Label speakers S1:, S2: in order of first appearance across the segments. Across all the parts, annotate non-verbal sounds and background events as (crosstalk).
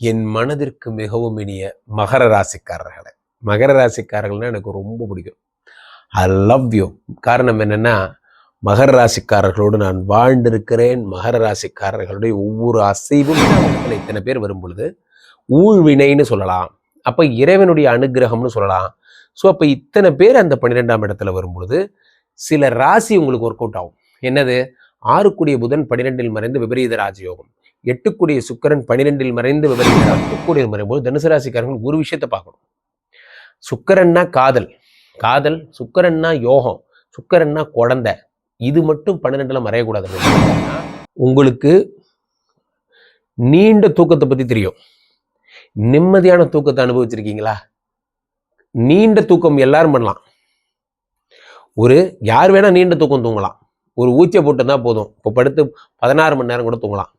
S1: என் மனதிற்கு மிகவும் இனிய மகர ராசிக்காரர்களை. மகர ராசிக்காரர்கள்னா எனக்கு ரொம்ப பிடிக்கும். ஐ லவ் யூ காரணம் என்னென்னா மகர ராசிக்காரர்களோடு நான் வாழ்ந்திருக்கிறேன். மகர ராசிக்காரர்களுடைய ஒவ்வொரு அசைவும் இத்தனை பேர் வரும் பொழுது ஊழ்வினைன்னு சொல்லலாம். அப்போ இறைவனுடைய அனுகிரகம்னு சொல்லலாம். ஸோ அப்போ இத்தனை பேர் அந்த பன்னிரெண்டாம் இடத்துல வரும்பொழுது சில ராசி உங்களுக்கு ஒர்க் அவுட் ஆகும். என்னது? ஆறுக்குடிய புதன் பன்னிரெண்டில் மறைந்து விபரீத ராஜயோகம். எட்டுக்குடிய சுக்கரன் பன்னிரெண்டில் மறைந்து விவரிக்கிறார் எட்டுக்குடியில் மறையும்போது தனுசு ராசிக்காரர்கள் ஒரு விஷயத்தை பார்க்கணும். சுக்கரன்னா காதல். காதல் சுக்கரன்னா யோகம் சுக்கரன்னா குழந்தை. இது மட்டும் பன்னிரெண்டுல மறையக்கூடாது. உங்களுக்கு நீண்ட தூக்கத்தை பத்தி தெரியும். நிம்மதியான தூக்கத்தை அனுபவிச்சிருக்கீங்களா? நீண்ட தூக்கம் எல்லாரும் பண்ணலாம். ஒரு யார் வேணா நீண்ட தூக்கம் தூங்கலாம். ஒரு ஊச்சை போட்டு தான் போதும். இப்போ படுத்து பதினாறு மணி நேரம் கூட தூங்கலாம்.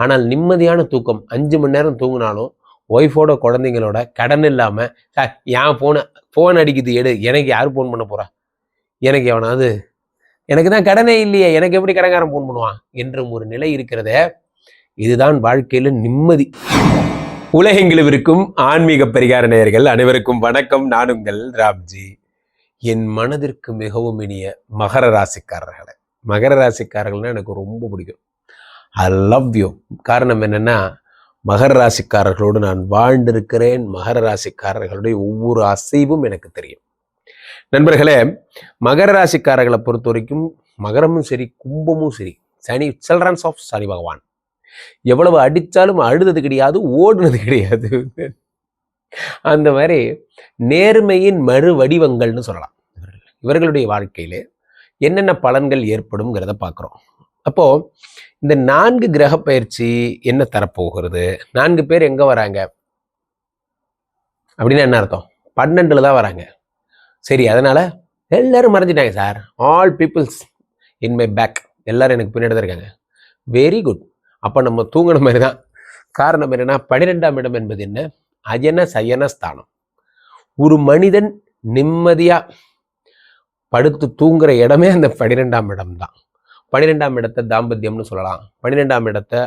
S1: ஆனால் நிம்மதியான தூக்கம். அஞ்சு மணி நேரம் தூங்கினாலும் ஒய்ஃபோட குழந்தைங்களோட கடன் இல்லாமல் சார் என் ஃபோனை ஃபோன் அடிக்குது எடு. எனக்கு யார் ஃபோன் பண்ண போறா? எனக்கு எவனாவது எனக்கு தான் கடனே இல்லையே. எனக்கு எப்படி கடன்காரன் ஃபோன் பண்ணுவான்? என்றும் ஒரு நிலை இருக்கிறதே இதுதான் வாழ்க்கையில் நிம்மதி. உலகெங்கிலும் ஆன்மீக பரிகார நேயர்கள் அனைவருக்கும் வணக்கம். நான் உங்கள் ராம்ஜி. என் மனதிற்கு மிகவும் இனிய மகர ராசிக்காரர்களை. மகர ராசிக்காரர்கள்னா எனக்கு ரொம்ப பிடிக்கும். ஐ லவ் யூ காரணம் என்னென்னா மகர ராசிக்காரர்களோடு நான் வாழ்ந்திருக்கிறேன். மகர ராசிக்காரர்களுடைய ஒவ்வொரு அசைவும் எனக்கு தெரியும். நண்பர்களே மகர ராசிக்காரர்களை பொறுத்த வரைக்கும் மகரமும் சரி கும்பமும் சரி சனி சில்ட்ரன்ஸ் ஆஃப் சனி பகவான். எவ்வளவு அடித்தாலும் அழுதது கிடையாது ஓடுனது கிடையாது. அந்த மாதிரி நேர்மையின் மறு வடிவங்கள்னு சொல்லலாம். இவர்களுடைய வாழ்க்கையிலே என்னென்ன பலன்கள் ஏற்படும்ங்கிறத பார்க்குறோம். அப்போ இந்த நான்கு கிரக பயிற்சி என்ன தரப்போகிறது? நான்கு பேர் எங்க வராங்க? அப்படின்னு என்ன அர்த்தம்? பன்னெண்டுல தான் வராங்க. சரி அதனால எல்லாரும் மறைஞ்சிட்டாங்க sir. All peoples in my back எல்லாரும் எனக்கு பின்னாடி தான் இருக்காங்க. வெரி குட் அப்போ நம்ம தூங்கின மாதிரி தான். காரணம் என்னன்னா பன்னிரெண்டாம் இடம் என்பது என்ன? அயன சயன ஸ்தானம். ஒரு மனிதன் நிம்மதியாக படுத்து தூங்குற இடமே அந்த பனிரெண்டாம் இடம் தான். பன்னிரெண்டாம் இடத்தை தாம்பத்தியம்னு சொல்லலாம். பன்னிரெண்டாம் இடத்தை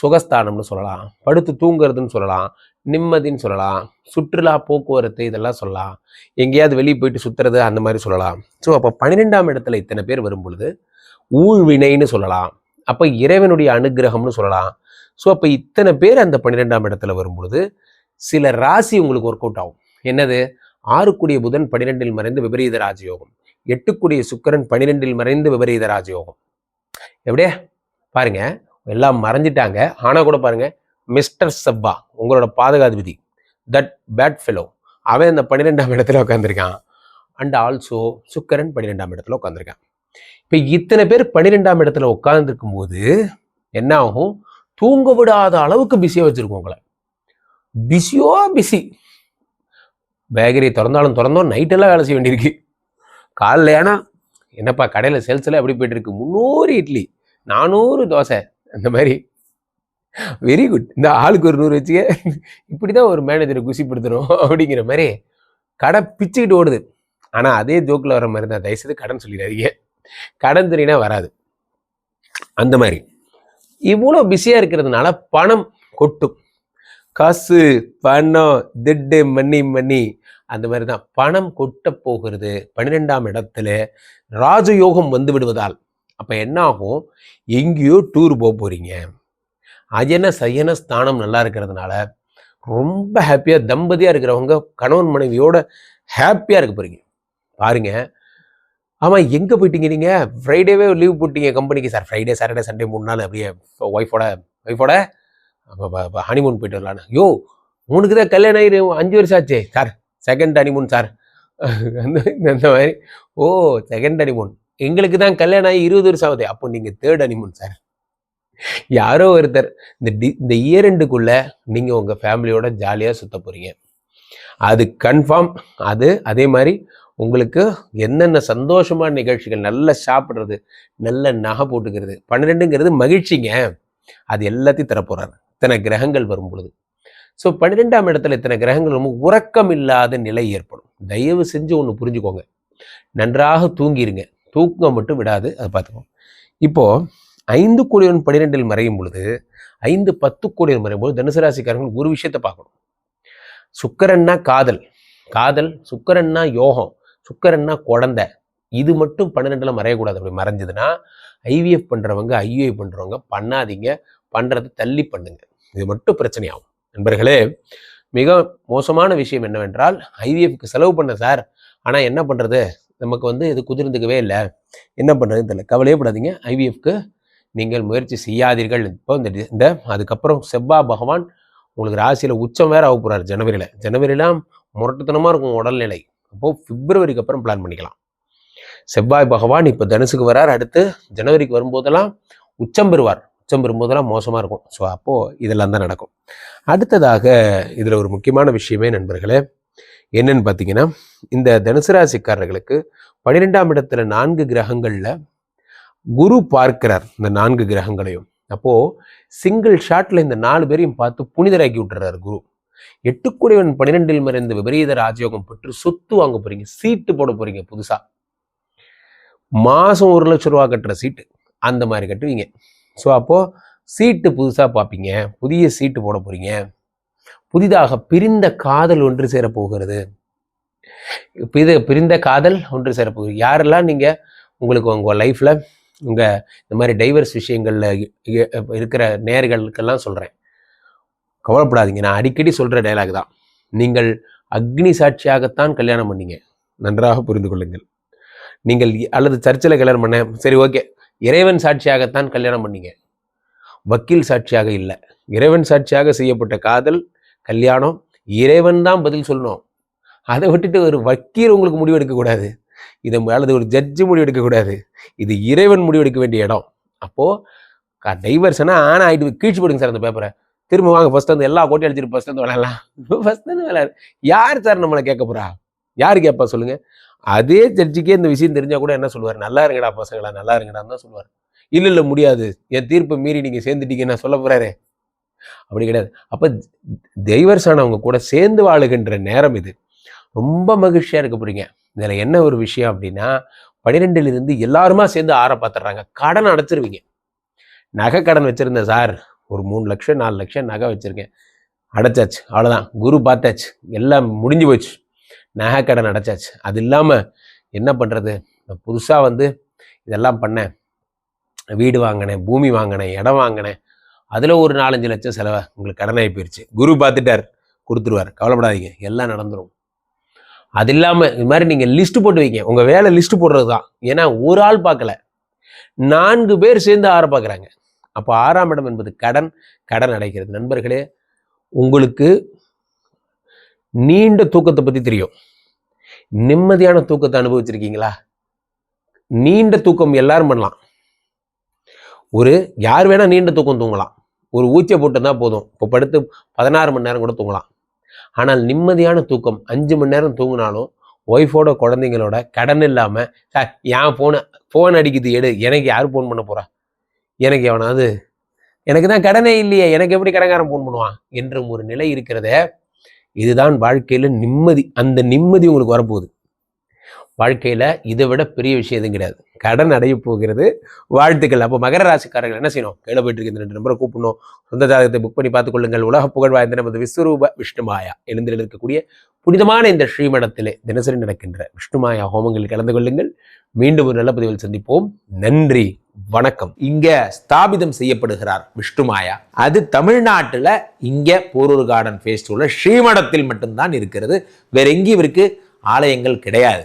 S1: சுகஸ்தானம்னு சொல்லலாம். படுத்து தூங்குறதுன்னு சொல்லலாம். நிம்மதின்னு சொல்லலாம். சுற்றுலா போக்குவரத்து இதெல்லாம் சொல்லலாம். எங்கேயாவது வெளியே போயிட்டு சுற்றுறது அந்த மாதிரி சொல்லலாம். ஸோ அப்போ பன்னிரெண்டாம் இடத்துல இத்தனை பேர் வரும் பொழுது ஊழ்வினைன்னு சொல்லலாம். அப்போ இறைவனுடைய அனுகிரகம்னு சொல்லலாம். ஸோ அப்போ இத்தனை பேர் அந்த பன்னிரெண்டாம் இடத்துல வரும் பொழுது சில ராசி உங்களுக்கு ஒர்க் அவுட் ஆகும். என்னது? ஆறுக்குடிய புதன் பன்னிரெண்டில் மறைந்து விபரீத ராஜயோகம். எட்டுக்குடிய சுக்கிரன் பன்னிரெண்டில் மறைந்து விபரீத ராஜயோகம். எப்படியே? பாருங்க எல்லாம் மறைஞ்சிட்டாங்க ஆனால் கூட பாருங்க மிஸ்டர் சப்பா உங்களோட பாதுகாதிபதி தட் பேட் ஃபெலோ அவன் இந்த பன்னிரெண்டாம் இடத்துல உட்காந்துருக்கான் அண்ட் ஆல்சோ சுக்கரன் பன்னிரெண்டாம் இடத்துல உட்காந்துருக்கான் இப்போ இத்தனை பேர் பன்னிரெண்டாம் இடத்துல உட்காந்துருக்கும் போது என்ன ஆகும்? தூங்க விடாத அளவுக்கு பிஸியாக வச்சுருக்கோம் உங்களை. பிஸியோ பிஸி பேக்கரி திறந்தாலும் திறந்தோம் நைட்டெல்லாம் வேலை செய்ய வேண்டியிருக்கு. காலைல ஏன்னா என்னப்பா கடையில் சேல்ஸ்லாம் எப்படி போயிட்டு இருக்கு? முந்நூறு இட்லி. நானூறு தோசை. அந்த மாதிரி. வெரி குட் இந்த ஆளுக்கு ஒரு நூறு வச்சுக்க இப்படி தான் ஒரு மேனேஜரை குசிப்படுத்துகிறோம் அப்படிங்கிற மாதிரி கடை பிச்சுக்கிட்டு ஓடுது. ஆனால் அதே ஜோக்கில் வர மாதிரி தான். தயவுசெய்து கடன் சொல்லிடாதீங்க. கடன் தெரியினா வராது. அந்த மாதிரி. இவ்வளோ பிஸியாக இருக்கிறதுனால பணம் கொட்டும். காசு பணம் திட்டு மணி மணி அந்த மாதிரி தான். பணம் கொட்ட போகிறது பன்னிரெண்டாம் இடத்துல ராஜயோகம் வந்து விடுவதால். அப்போ என்ன ஆகும் எங்கேயோ டூர் போக போகிறீங்க அஜன சயன ஸ்தானம் நல்லா இருக்கிறதுனால ரொம்ப ஹாப்பியாக தம்பதியாக இருக்கிறவங்க கணவன் மனைவியோட ஹாப்பியாக இருக்க போகிறீங்க பாருங்க. ஆமாம் எங்கே போயிட்டீங்க நீங்கள் ஃப்ரைடேவே லீவ் போட்டீங்க கம்பெனிக்கு சார் ஃப்ரைடே சாட்டர்டே சண்டே மூணு நாள் அப்படியே ஒய்ஃபோட ஒய்ஃபோட ஹனிமூன் போயிட்டு வரலான்னு. யோ உனக்கு தான் கல்யாணம் ஆகி அஞ்சு வருஷம் ஆச்சு. Sir second honeymoon sir. (laughs) அந்த மாதிரி. ஓ செகண்ட் ஹனிமூன் எங்களுக்கு தான் கல்யாணம் ஆகி இருபது வருஷம் ஆகுது. அப்போ நீங்கள் தேர்ட் அனிமன் சார் யாரோ ஒருத்தர் இந்த டி இந்த இயரெண்டுக்குள்ள நீங்கள் உங்கள் ஃபேமிலியோட ஜாலியாக சுத்த போகிறீங்க அது கன்ஃபார்ம் அது அதே மாதிரி உங்களுக்கு என்னென்ன சந்தோஷமான நிகழ்ச்சிகள் நல்லா சாப்பிட்றது நல்ல நகை போட்டுக்கிறது பன்னிரெண்டுங்கிறது மகிழ்ச்சிங்க. அது எல்லாத்தையும் தரப்போறாரு இத்தனை கிரகங்கள் வரும் பொழுது. ஸோ பன்னிரெண்டாம் இடத்துல இத்தனை கிரகங்கள் ரொம்ப உறக்கம் இல்லாத நிலை ஏற்படும். தயவு செஞ்சு ஒன்று புரிஞ்சுக்கோங்க. நன்றாக தூங்கிடுங்க தூக்கம் மட்டும் விடாது அதை பார்த்துக்கோங்க. இப்போ ஐந்து குடியவன் பன்னிரெண்டில் மறையும் பொழுது ஐந்து பத்து கோடி மறையும்போது தனுசு ராசிக்காரர்கள் ஒரு விஷயத்தை பார்க்கணும். சுக்கரன்னா காதல். காதல் சுக்கரன்னா யோகம் சுக்கரன்னா குழந்த. இது மட்டும் பன்னிரெண்டில் மறையக்கூடாது. அப்படி மறைஞ்சதுன்னா ஐவிஎஃப் பண்ணுறவங்க ஐயுஐ பண்ணுறவங்க பண்ணாதீங்க. பண்றதை தள்ளி பண்ணுங்க. இது மட்டும் பிரச்சனையாகும். நண்பர்களே மிக மோசமான விஷயம் என்னவென்றால் ஐவிஎஃப்க்கு செலவு பண்ண சார். ஆனால் என்ன பண்ணுறது நமக்கு வந்து இது குதிர்ந்துக்கவே இல்லை. என்ன பண்ணுறதுன்னு தெரியல. கவலையே படாதீங்க ஐவிஎஃப்க்கு நீங்கள் முயற்சி செய்யாதீர்கள். இப்போ இந்த இந்த அதுக்கப்புறம் செவ்வாய் பகவான் உங்களுக்கு ராசியில் உச்சம் வேறு ஆக போகிறார் ஜனவரியில். ஜனவரிலாம் முரட்டுத்தனமாக இருக்கும் உடல்நிலை. அப்போது பிப்ரவரிக்கு அப்புறம் பிளான் பண்ணிக்கலாம். செவ்வாய் பகவான் இப்போ தனுசுக்கு வரார். அடுத்து ஜனவரிக்கு வரும்போதெல்லாம் உச்சம் பெறுவார். உச்சம் பெறும்போதெல்லாம் மோசமாக இருக்கும். ஸோ அப்போது இதெல்லாம் தான் நடக்கும். அடுத்ததாக இதில் ஒரு முக்கியமான விஷயமே நண்பர்களே என்னன்னு பார்த்தீங்கன்னா இந்த தனுசு ராசிக்காரர்களுக்கு பன்னிரெண்டாம் இடத்துல நான்கு கிரகங்களில் குரு பார்க்கிறார் இந்த நான்கு கிரகங்களையும். அப்போ சிங்கிள் ஷாட்டில் இந்த நாலு பேரையும் பார்த்து புனிதராக்கி விட்டுறாரு குரு. எட்டுக்குடையவன் பன்னிரெண்டில் மறைந்த விபரீத ராஜயோகம் பெற்று சொத்து வாங்க போறீங்க சீட்டு போட போறீங்க புதுசாக மாதம் ஒரு லட்சம் ரூபா கட்டுற சீட்டு அந்த மாதிரி கட்டுவீங்க. ஸோ அப்போது சீட்டு புதுசாக பார்ப்பீங்க புதிய சீட்டு போட போறீங்க. புதிதாக பிரிந்த காதல் ஒன்று சேரப் போகிறது இது பிரிந்த காதல் ஒன்று சேரப்போகிறது. யாரெல்லாம் நீங்கள் உங்களுக்கு உங்கள் லைஃப்பில் உங்கள் இந்த மாதிரி டைவர்ஸ் விஷயங்களில் இருக்கிற நேர்களுக்கெல்லாம் சொல்கிறேன் கவலைப்படாதீங்க. நான் அடிக்கடி சொல்கிற டைலாக் தான். நீங்கள் அக்னி சாட்சியாகத்தான் கல்யாணம் பண்ணீங்க. நன்றாக புரிந்து கொள்ளுங்கள். நீங்கள் அல்லது சர்ச்சில் கல்யாணம் பண்ண சரி ஓகே இறைவன் சாட்சியாகத்தான் கல்யாணம் பண்ணீங்க. வக்கீல் சாட்சியாக இல்லை. இறைவன் சாட்சியாக செய்யப்பட்ட காதல் கல்யாணம் இறைவன் தான் பதில் சொல்லணும். அதை விட்டுட்டு ஒரு வக்கீல் உங்களுக்கு முடிவு எடுக்கக்கூடாது இதை அல்லது ஒரு ஜட்ஜு முடிவு எடுக்கக்கூடாது இது இறைவன் முடிவு எடுக்க வேண்டிய இடம். அப்போது டைவர்ஸ்னா ஆனா ஆயிட்டு கீழ்ச்சி போடுங்க சார் அந்த பேப்பரை திரும்ப வாங்க ஃபஸ்ட் வந்து எல்லா கோட்டையும் அடிச்சிட்டு ஃபஸ்ட் வந்து விளையாடலாம். (laughs) ஃபஸ்ட் வந்து விளையாடு. யார் சார் நம்மளை கேட்க போகிறா யார் கேட்பா சொல்லுங்கள் அதே ஜட்ஜுக்கே இந்த விஷயம் தெரிஞ்சால் கூட என்ன சொல்லுவார்? நல்லா இருங்கடா பசங்களா நல்லா இருங்கடான்னு தான் சொல்லுவார். இல்லை இல்லை முடியாது. என் தீர்ப்பை மீறி நீங்கள் சேர்ந்துட்டீங்கன்னா சொல்ல போகிறாரு அப்படி கிடையாது. அப்போ தெய்வர்சானவங்க கூட சேர்ந்து வாழுகின்ற நேரம் இது. ரொம்ப மகிழ்ச்சியா இருக்க போறீங்க. இதில் என்ன ஒரு விஷயம் அப்படின்னா பனிரெண்டுலேருந்து எல்லாருமா சேர்ந்து ஆற பார்த்துடுறாங்க கடன் அடைச்சிருவீங்க. நகை கடன் வச்சிருந்தேன் சார். ஒரு மூணு லட்சம் நாலு லட்சம் நகை வச்சிருக்கேன். அடைச்சாச்சு. அவ்வளோதான் குரு பார்த்தாச்சு. எல்லாம் முடிஞ்சு போச்சு. நகை கடன் அடைச்சாச்சு. அது இல்லாமல் என்ன பண்ணுறது நான் புதுசாக வந்து இதெல்லாம் பண்ணேன். வீடு வாங்கினேன் பூமி வாங்கினேன் இடம் வாங்கினேன். அதில் ஒரு நாலஞ்சு லட்சம் செலவை உங்களுக்கு கடனாகி போயிடுச்சு குரு பார்த்துட்டார் கொடுத்துருவார். கவலைப்படாதீங்க எல்லாம் நடந்துடும் அது இல்லாமல் இது மாதிரி நீங்கள் லிஸ்ட்டு போட்டு வைங்க. உங்கள் வேலை லிஸ்ட்டு போடுறது தான். ஏன்னா ஒரு ஆள் பார்க்கல. நான்கு பேர் சேர்ந்து ஆற பார்க்குறாங்க. அப்போ ஆறாம் இடம் என்பது கடன் கடன் அடைக்கிறது. நண்பர்களே உங்களுக்கு நீண்ட தூக்கத்தை பற்றி தெரியும். நிம்மதியான தூக்கத்தை அனுபவிச்சிருக்கீங்களா? நீண்ட தூக்கம் எல்லாரும் பண்ணலாம். ஒரு யார் வேணால் நீண்ட தூக்கம் தூங்கலாம். ஒரு ஊச்சை போட்டுருந்தா போதும். இப்போ படுத்து பதினாறு மணி நேரம் கூட தூங்கலாம். ஆனால் நிம்மதியான தூக்கம் அஞ்சு மணி நேரம் தூங்கினாலும் ஒய்ஃபோட குழந்தைங்களோட கடன் இல்லாமல் சார் என் ஃபோனை ஃபோன் அடிக்குது எடு. எனக்கு யார் ஃபோன் பண்ண போகிறா எனக்கு எவனாவது எனக்கு தான் கடனே இல்லையே. எனக்கு எப்படி கடன்காரன் ஃபோன் பண்ணுவான்? என்றும் ஒரு நிலை இருக்கிறதே இதுதான் வாழ்க்கையில் நிம்மதி. அந்த நிம்மதி உங்களுக்கு வரப்போகுது. வாழ்க்கையில் இதை விட பெரிய விஷயம் எதுவும் கிடையாது. கடன் அடைய போகிறது வாழ்த்துக்கள். அப்போ மகர ராசிக்காரர்கள் என்ன செய்யணும்? கீழே போயிட்டு இருக்க. இந்த ரெண்டு நம்பரை கூப்பிடணும். சொந்த ஜாதகத்தை புக் பண்ணி பார்த்துக்கொள்ளுங்கள் உலக புகழ் வாய்ந்த நமது விஸ்வரூப விஷ்ணுமாயா எழுந்தில் இருக்கக்கூடிய புனிதமான இந்த ஸ்ரீமடத்திலே தினசரி நடக்கின்ற விஷ்ணுமாயா ஹோமங்களில் கலந்து கொள்ளுங்கள். மீண்டும் ஒரு நல்ல பதிவில் சந்திப்போம். நன்றி. வணக்கம். இங்க ஸ்தாபிதம் செய்யப்படுகிறார் விஷ்ணுமாயா அது தமிழ்நாட்டில் இங்க போரூர் கார்டன் ஃபேஸ்ட் ஸ்ரீமடத்தில் மட்டும்தான் இருக்கிறது. வேற எங்கேயும் இவருக்கு ஆலயங்கள் கிடையாது.